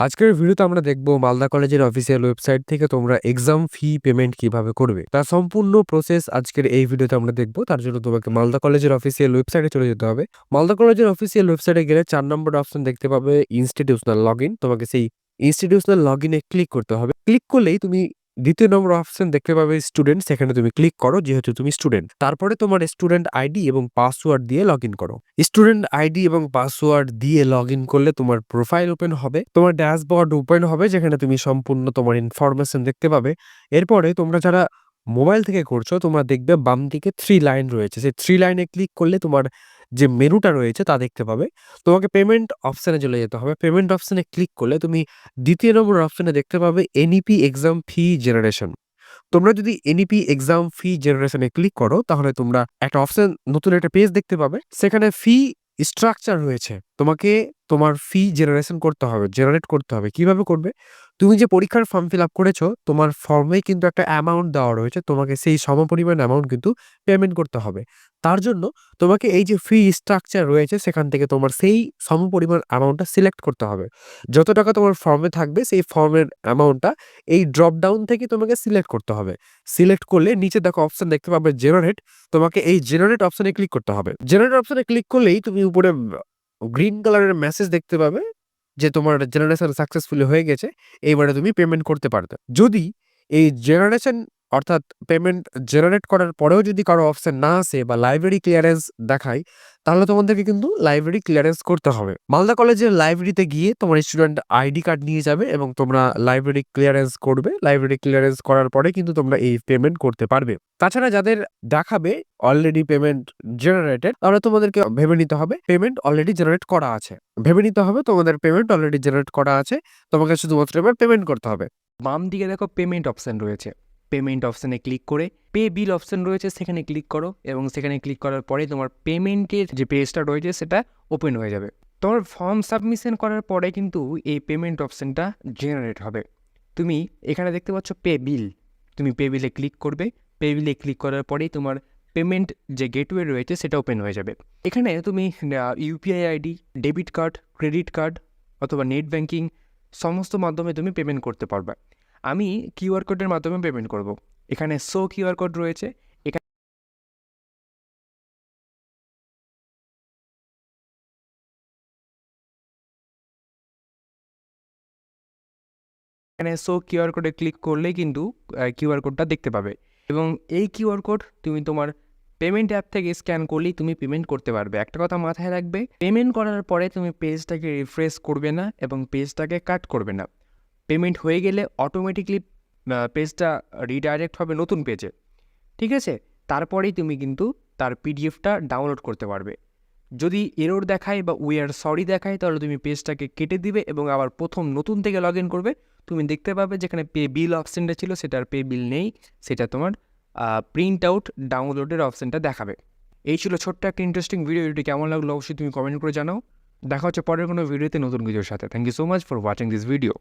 আজকের ভিডিওতে আমরা দেখব মালদা কলেজের অফিসিয়াল ওয়েবসাইট থেকে তোমরা এক্সাম ফি পেমেন্ট কীভাবে করবে। তার সম্পূর্ণ প্রসেস আজকের এই ভিডিওতে আমরা দেখব, তার জন্য তোমাকে মালদা কলেজের অফিসিয়াল ওয়েবসাইটে চলে যেতে হবে। মালদা কলেজের অফিসিয়াল ওয়েবসাইটে গেলে চার নম্বর অপশন দেখতে পাবে ইনস্টিটিউশনাল লগ তোমাকে সেই ইনস্টিটিউশনাল লগ ইনে ক্লিক করতে হবে। ক্লিক করলেই তুমি দ্বিতীয় নম্বর অপশন দেখতে পাবে স্টুডেন্ট সেখানে তুমি ক্লিক করো, যেহেতু তুমি স্টুডেন্ট তারপরে তোমার স্টুডেন্ট আইডি এবং পাসওয়ার্ড দিয়ে লগ ইন করো স্টুডেন্ট আইডি এবং পাসওয়ার্ড দিয়ে লগ ইন করলে তোমার প্রোফাইল ওপেন হবে, তোমার ড্যাশবোর্ড ওপেন হবে, যেখানে তুমি সম্পূর্ণ তোমার ইনফরমেশন দেখতে পাবে। এরপরে তোমরা যারা মোবাইল থেকে করছ, তোমরা দেখবে বাম দিকে থ্রি লাইন রয়েছে। সেই থ্রি লাইনে ক্লিক করলে তোমার যে মেনুটা রয়েছে তা দেখতে পাবে। তোমাকে পেমেন্ট অপশানে চলে যেতে হবে। পেমেন্ট অপশানে ক্লিক করলে তুমি দ্বিতীয় নম্বর অপশানে দেখতে পাবে এনইপি এক্সাম ফি জেনারেশন তোমরা যদি এনইপি এক্সাম ফি জেনারেশনে ক্লিক করো, তাহলে তোমরা একটা অপশান নতুন একটা পেজ দেখতে পাবে। সেখানে ফি স্ট্রাকচার রয়েছে। তোমাকে তোমার ফি জেনারেশন করতে হবে জেনারেট করতে হবে। কীভাবে করবে? তুমি যে পরীক্ষার ফর্ম ফিল আপ করেছ, তোমার ফর্মে কিন্তু একটা অ্যামাউন্ট দেওয়া রয়েছে। তোমাকে সেই সমপরিমাণ অ্যামাউন্ট কিন্তু পেমেন্ট করতে হবে। তার জন্য তোমাকে এই যে ফি স্ট্রাকচার রয়েছে, সেখান থেকে তোমার সেই সমপরিমাণ অ্যামাউন্টটা সিলেক্ট করতে হবে। যত টাকা তোমার ফর্মে থাকবে, সেই ফর্মের অ্যামাউন্টটা এই ড্রপ ডাউন থেকে তোমাকে সিলেক্ট করতে হবে। সিলেক্ট করলে নিচে দেখো অপশন দেখতে পাবে জেনারেট তোমাকে এই জেনারেট অপশনে ক্লিক করতে হবে। জেনারেট অপশনে ক্লিক করলেই তুমি উপরে গ্রিন কালারের মেসেজ দেখতে পাবে। যে তোমার জেনারেশন সাকসেসফুলি হয়ে গেছে এইবারে তুমি পেমেন্ট করতে পারবে যদি এই জেনারেশন অর্থাৎ পেমেন্ট জেনারেট করার পরেও যদি কারও অপশন না আসে বা লাইব্রেরি ক্লিয়ারেন্স দেখায়, তাহলে তোমাদেরকে কিন্তু লাইব্রেরি ক্লিয়ারেন্স করতে হবে। মালদা কলেজের লাইব্রেরিতে গিয়ে তোমার স্টুডেন্ট আইডি কার্ড নিয়ে যাবে এবং তোমরা লাইব্রেরি ক্লিয়ারেন্স করবে। লাইব্রেরি ক্লিয়ারেন্স করার পরে কিন্তু তোমরা এই পেমেন্ট করতে পারবে। তাছাড়া যাদের দেখাবে অলরেডি পেমেন্ট জেনারেটেড তাহলে তোমাদেরকে ভেবে নিতে হবে পেমেন্ট অলরেডি জেনারেট করা আছে। ভেবে নিতে হবে তোমাদের পেমেন্ট অলরেডি জেনারেট করা আছে, তোমাকে শুধুমাত্র এবার পেমেন্ট করতে হবে। বাম দিকে দেখো পেমেন্ট অপশান রয়েছে। পেমেন্ট অপশানে ক্লিক করে পে বিল অপশান রয়েছে, সেখানে ক্লিক করো এবং সেখানে ক্লিক করার পরে তোমার পেমেন্টের যে পেজটা রয়েছে, সেটা ওপেন হয়ে যাবে। তোমার ফর্ম সাবমিশন করার পরে কিন্তু এই পেমেন্ট অপশানটা জেনারেট হবে। তুমি এখানে দেখতে পাচ্ছ পে বিল তুমি পে বিলে ক্লিক করবে। পে বিলে ক্লিক করার পরেই তোমার পেমেন্ট যে গেটওয়ে রয়েছে, সেটা ওপেন হয়ে যাবে। এখানে তুমি UPI ID debit card credit card অথবা নেট ব্যাঙ্কিং সমস্ত মাধ্যমে তুমি পেমেন্ট করতে পারবে। আমি কিউআর কোডের মাধ্যমে পেমেন্ট করব। এখানে শো কিউআর কোড রয়েছে, এখানে এখানে শো কিউআর কোডে ক্লিক করলেই কিন্তু কিউআর কোডটা দেখতে পাবে। এবং এই কিউআর কোড তুমি তোমার পেমেন্ট অ্যাপ থেকে স্ক্যান করলেই তুমি পেমেন্ট করতে পারবে। একটা কথা মাথায় রাখবে পেমেন্ট করার পরে তুমি পেজটাকে রিফ্রেশ করবে না এবং পেজটাকে কাট করবে না। পেমেন্ট হয়ে গেলে অটোমেটিকলি পেজটা রিডাইরেক্ট হবে নতুন পেজে ঠিক আছে? তারপরেই তুমি কিন্তু তার পিডিএফটা ডাউনলোড করতে পারবে। যদি এরোর দেখায় বা উই আর সরি দেখায়, তাহলে তুমি পেজটাকে কেটে দিবে এবং আবার প্রথম নতুন থেকে লগ ইন করবে। তুমি দেখতে পাবে যেখানে পে বিল অপশানটা ছিল, সেটার পে বিল নেই। সেটা তোমার প্রিন্ট আউট ডাউনলোডের অপশানটা দেখাবে। এই ছিল ছোট্ট একটা ইন্টারেস্টিং ভিডিও এটি কেমন লাগল অবশ্যই তুমি কমেন্ট করে জানাও। দেখা হচ্ছে পরের কোনো ভিডিওতে নতুন কিছুর সাথে। Thank you so much for watching this video